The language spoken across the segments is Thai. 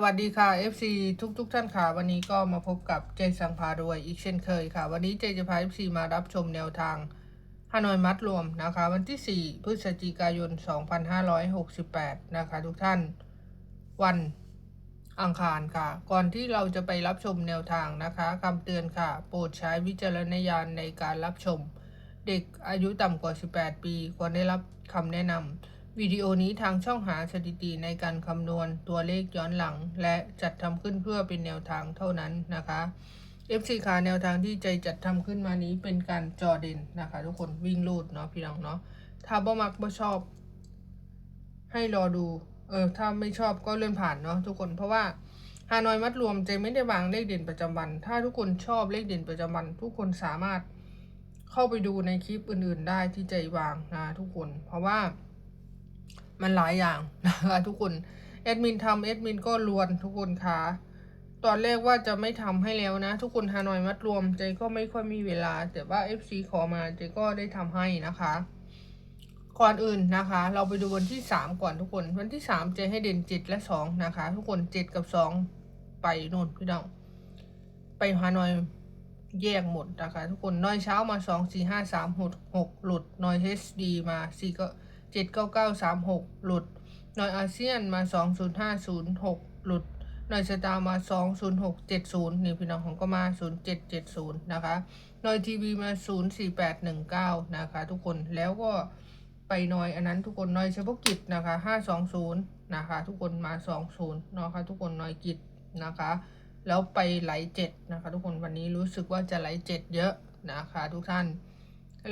สวัสดีค่ะ FC ทุกทุกท่านค่ะ วันนี้ก็มาพบกับเจสังพารวยอีกเช่นเคยค่ะ วันนี้เจจะพา FC มารับชมแนวทางฮานอยมัดรวมนะคะ วันที่ 4 พฤศจิกายน 2568 นะคะ ทุกท่านวันอังคารค่ะ ก่อนที่เราจะไปรับชมแนวทางนะคะคำเตือนค่ะ โปรดใช้วิจารณญาณในการรับชม เด็กอายุต่ำกว่า 18 ปีควรได้รับคำแนะนำ วิดีโอนี้ทางช่องหาสถิติในการคำนวณตัวเลขย้อนหลัง และจัดทำขึ้นเพื่อเป็นแนวทางเท่านั้นนะคะ FC ขาแนวทางที่ใจจัดทำขึ้นมานี้เป็นการจอเด่นนะคะ ทุกคนวิ่งลูดเนาะพี่น้องเนาะถ้าบ่มักบ่ชอบ ให้รอดู เออถ้าไม่ชอบก็เลื่อนผ่านเนาะทุกคนเพราะว่าฮานอยมัดรวมใจไม่ได้วางเลขเด่นประจำวัน ถ้าทุกคนชอบเลขเด่นประจำวัน ทุกคนสามารถเข้าไปดูในคลิปอื่น ๆ ได้ที่ใจวางนะทุกคน เพราะว่า มันหลายอย่างนะคะทุกคนแอดมินทำแอดมินก็ลวนทุกคนค่ะตอนแรกว่าจะไม่ทำให้แล้วนะ ทุกคนฮานอยมัดรวมเจก็ไม่ค่อยมีเวลา แต่ว่า FC ขอมาเจก็ได้ทำให้นะคะ ก่อนอื่นนะคะ เราไปดูวันที่ 3 ก่อนทุกคน วันที่ 3 เจให้เด่น7และ 2 นะคะ ทุกคน 7 กับ 2 ไปนู่นพี่น้องไปฮานอยแยกหมดนะคะ ทุกคนน้อยเช้ามา 2 4 5 3 6 6 หลุดน้อย HD มา4ก็ 7 9 9 3 6 หลุดน้อยอาเซียนมา 2 0 5 0 6 หลุดน้อยสตาร์มา 2 0 6 7 0 นี่พี่น้องของก็มา 0 7 7 0 นะคะน้อยทีวีมา 0 4 8 1 9 นะคะทุกคน แล้วก็ไปหน่อยอันนั้นทุกคนหน่อยเฉพาะกิจนะคะห้าสองศูนย์นะคะ ทุกคนมาสองศูนย์นะคะทุกคนหน่อยกิจนะคะ แล้วไปไหลเจ็ดนะคะ ทุกคนวันนี้รู้สึกว่าจะไหลเจ็ดเยอะนะคะ ทุกท่าน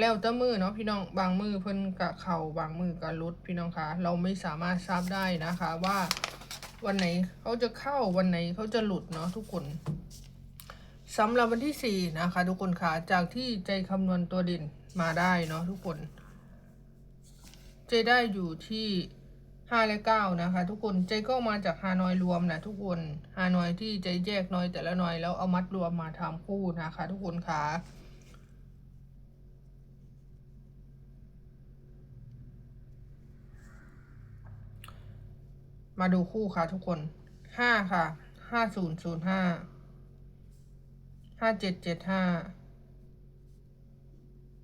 แล้วแต่มือเนาะพี่น้องบางมือเพิ่นกะเข่าบางมือกะลุดพี่น้องคะเราไม่สามารถทราบได้นะคะว่าวันไหนเขาจะเข้าวันไหนเขาจะหลุดเนาะทุกคนสำหรับวันที่สี่นะคะ ทุกคนค่ะจากที่ใจคำนวณตัวด่นมาได้เนาะทุกคน เจได้อยู่ที่ห้าและเก้านะคะ ทุกคนเจก็มาจากฮานอยรวมนะทุกคนฮานอยที่เจแยกน้อยแต่ละน้อยแล้วเอามัดรวมมาทำคู่นะคะ ทุกคนค่ะ มาดูคู่ค่ะทุกคนห้าค่ะห้าศูนย์ศูนย์ห้าห้าเจ็ดเจ็ดห้า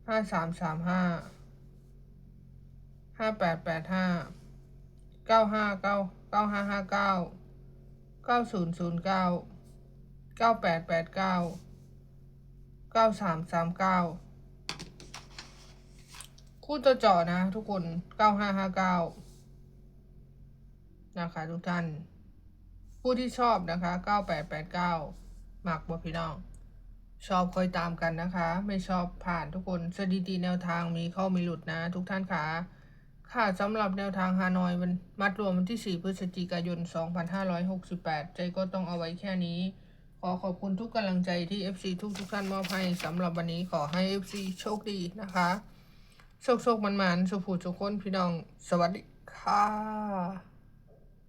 ห้าสามสามห้าห้าแปดแปดห้าเก้าห้าเก้าเก้าห้าห้าเก้าเก้าศูนย์ศูนย์เก้าเก้าแปดแปดเก้าเก้าสามสามเก้าคู่ตัวเจาะนะทุกคนเก้าห้าห้าเก้า นะคะทุกท่าน ผู้ที่ชอบนะคะเก้าแปดแปดเก้าหมักบ่พี่น้อง ชอบคอยตามกันนะคะ ไม่ชอบผ่านทุกคนสถิติแนวทางมีเข้ามีหลุดนะ ทุกท่านค่ะค่ะสำหรับแนวทางฮานอยมันมัดรวมวันที่ 4 พฤศจิกายน 2568 ใจก็ต้องเอาไว้แค่นี้ ขอขอบคุณทุกกำลังใจที่ FC ทุกทุกท่านมอบให้สำหรับวันนี้ขอให้ FC โชคดีนะคะ โชคโชคมันมันๆสุขผูสุขคนพี่น้อง สวัสดีค่ะ